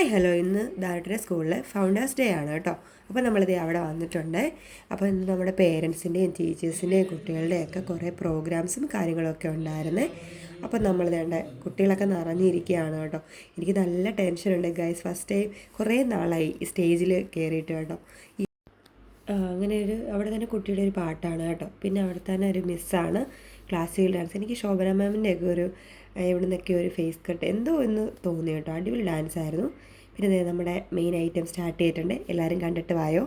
Hi hello ഇന്ന് ദാരിദ്ര്യ സ്കൂളിലെ ഫൗണ്ടേഴ്സ് ഡേ ആണ് കേട്ടോ. അപ്പോൾ നമ്മളിത് അവിടെ വന്നിട്ടുണ്ട്. അപ്പോൾ ഇന്ന് നമ്മുടെ പേരൻസിന്റെയും ടീച്ചേഴ്സിന്റെയും കുട്ടികളുടെയൊക്കെ കുറേ പ്രോഗ്രാംസും കാര്യങ്ങളൊക്കെ ഉണ്ടായിരുന്നേ. അപ്പോൾ നമ്മൾ വേണ്ട കുട്ടികളൊക്കെ നിറഞ്ഞിരിക്കുകയാണ് കേട്ടോ. എനിക്ക് നല്ല ടെൻഷനുണ്ട് ഗൈസ് ഫസ്റ്റ് ടൈം കുറേ നാളായി സ്റ്റേജിൽ കയറിയിട്ട് കേട്ടോ. അങ്ങനെ ഒരു അവിടെ തന്നെ കുട്ടിയുടെ ഒരു പാട്ടാണ് കേട്ടോ. പിന്നെ അവിടെ തന്നെ ഒരു മിസ്സാണ് ക്ലാസിക്കൽ ഡാൻസ് എനിക്ക് ശോഭന മാമിന്റെയൊക്കെ ഒരു ആ, ഇവിടെ നിന്നൊക്കെ ഒരു ഫേസ് കട്ട് എന്തോ എന്ന് തോന്നി കേട്ടോ. അടിപൊളി ഡാൻസ് ആയിരുന്നു. പിന്നെ നമ്മുടെ മെയിൻ ഐറ്റം സ്റ്റാർട്ട് ചെയ്തിട്ടുണ്ട്. എല്ലാവരും കണ്ടിട്ട് വായോ?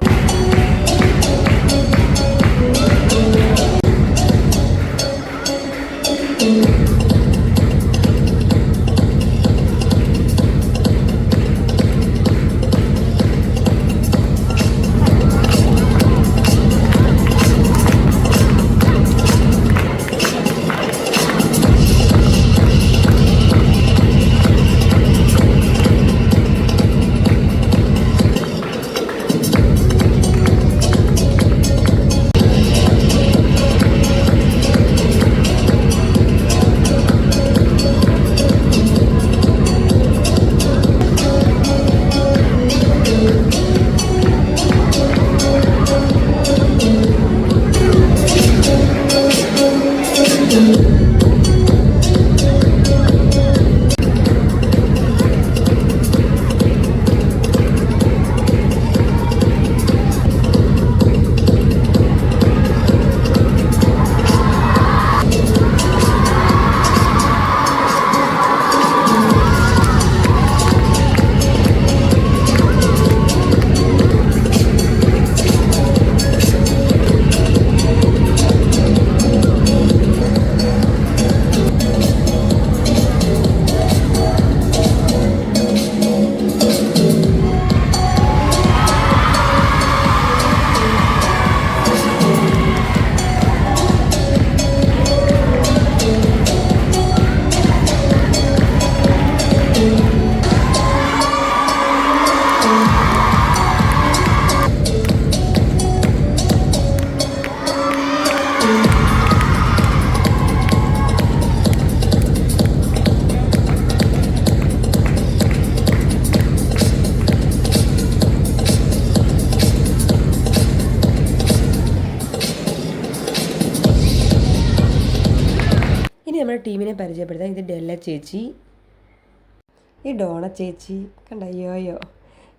നമ്മുടെ ടീമിനെ പരിചയപ്പെടുത്താം ഇത് ഡെല്ല ചേച്ചി. ഈ ഡോണ ചേച്ചി കണ്ട? അയ്യോയോ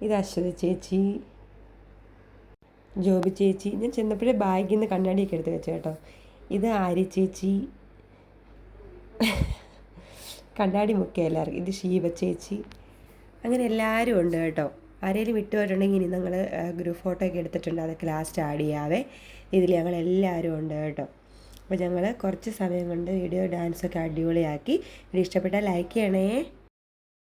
ഇത് അശ്വതി ചേച്ചി ജോബി ചേച്ചി. ഞാൻ ചെന്നപ്പോഴേ ബാഗിൽ നിന്ന് കണ്ണാടിയൊക്കെ എടുത്ത് വെച്ചു കേട്ടോ. ഇത് ആര്യ ചേച്ചി. കണ്ണാടി മുക്കിയ എല്ലാവർക്കും. ഇത് ഷീബ ചേച്ചി. അങ്ങനെ എല്ലാവരും ഉണ്ട് കേട്ടോ. ആരെങ്കിലും വിട്ടുപോയിട്ടുണ്ടെങ്കിൽ ഇനി ഞങ്ങൾ ഗ്രൂപ്പ് ഫോട്ടോ ഒക്കെ എടുത്തിട്ടുണ്ട്. അതൊക്കെ ലാസ്റ്റ് ആഡ് ചെയ്യാവേ. ഇതിൽ ഞങ്ങൾ എല്ലാവരും ഉണ്ട് കേട്ടോ. അപ്പോൾ ഞങ്ങൾ കുറച്ച് സമയം കൊണ്ട് വീഡിയോ ഡാൻസൊക്കെ അടിപൊളിയാക്കി. ഇത് ഇഷ്ടപ്പെട്ടാൽ ലൈക്ക് ചെയ്യണേ.